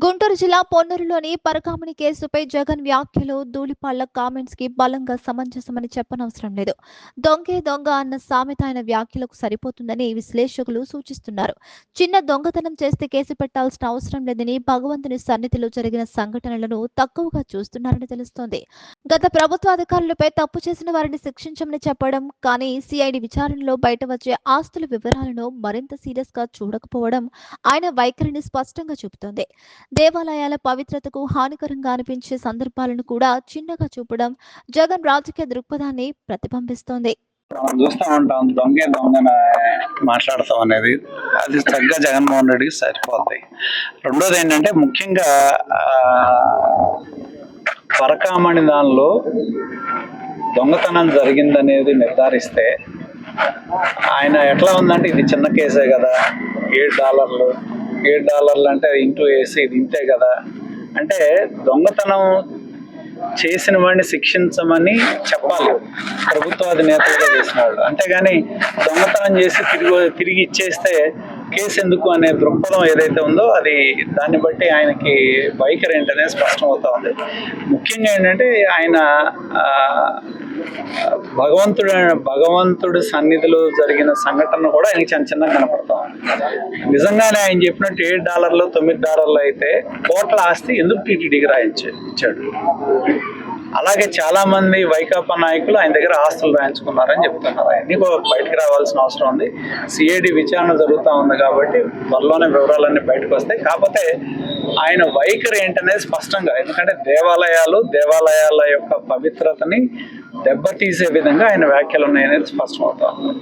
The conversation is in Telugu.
గుంటూరు జిల్లా పొన్నూరులోని పరకామణి కేసుపై జగన్ వ్యాఖ్యలు ధూళిపాళ్ళ కామెంట్స్కి బలంగా సమంజసమని చెప్పనవసరం లేదు. దొంగే దొంగ అన్న సామెత ఆయన వ్యాఖ్యలకు సరిపోతుందని విశ్లేషకులు సూచిస్తున్నారు. చిన్న దొంగతనం చేస్తే కేసు పెట్టాల్సిన అవసరం లేదని భగవంతుని సన్నిధిలో జరిగిన సంఘటనలను తక్కువగా చూస్తున్నారని తెలుస్తోంది. గత ప్రభుత్వ అధికారులపై తప్పు చేసిన వారిని శిక్షించమని చెప్పడం కానీ సిఐడి విచారణలో బయట వచ్చే ఆస్తుల వివరాలను మరింత సీరియస్గా చూడకపోవడం ఆయన వైఖరిని స్పష్టంగా చూపుతోంది దేవాలయాల పవిత్రతకు హానికరంగా అనిపించే సందర్భాలను కూడా చిన్నగా చూపడం జగన్ రాజకీయ దృక్పథాన్ని ప్రతిబింబిస్తోంది. మనం చూస్తూ ఉంటాం. దొంగే దొంగన మాట్లాడతాం అనేది. అది తగ్గ జగన్మోహన్ రెడ్డికి సరిపోద్ది. రెండోది ఏంటంటే ముఖ్యంగా పరకామణి దానిలో దొంగతనం జరిగిందనేది నిర్ధారిస్తే ఆయన ఎట్లా ఉందంటే ఇది చిన్న కేసే కదా ఏడు డాలర్లు. ఏడు డాలర్లు అంటే ఇంటూ వేసి ఇది ఇంతే కదా. అంటే దొంగతనం చేసిన వాడిని శిక్షించమని చెప్పాలి. ప్రభుత్వ అధినేతలుగా చేసిన వాళ్ళు అంతేగాని దొంగతనం చేసి తిరిగి తిరిగి ఇచ్చేస్తే కేసు ఎందుకు అనే దృక్పథం ఏదైతే ఉందో అది దాన్ని బట్టి ఆయనకి వైఖరి ఏంటనేది స్పష్టమవుతా ఉంది. ముఖ్యంగా ఏంటంటే ఆయన భగవంతుడు భగవంతుడి సన్నిధిలో జరిగిన సంఘటన కూడా ఆయనకి చిన్న చిన్న కనపడతా ఉంది నిజంగానే ఆయన చెప్పినట్టు ఏడు డాలర్లు తొమ్మిది డాలర్లు అయితే కోట్ల ఆస్తి ఎందుకు టీటీడీకి రాయించే ఇచ్చాడు? అలాగే చాలా మంది వైకాపా నాయకులు ఆయన దగ్గర ఆస్తులు రాయించుకున్నారని చెప్తున్నారు. అవన్నీ బయటకు రావాల్సిన అవసరం ఉంది. సిఐడి విచారణ జరుగుతూ ఉంది కాబట్టి త్వరలోనే వివరాలన్నీ బయటకు వస్తాయి. కాకపోతే ఆయన వైఖరి ఏంటనేది స్పష్టంగా ఎందుకంటే దేవాలయాలు దేవాలయాల యొక్క పవిత్రతని దెబ్బతీసే విధంగా ఆయన వ్యాఖ్యలు ఉన్నాయనేది స్పష్టమవుతా ఉంది.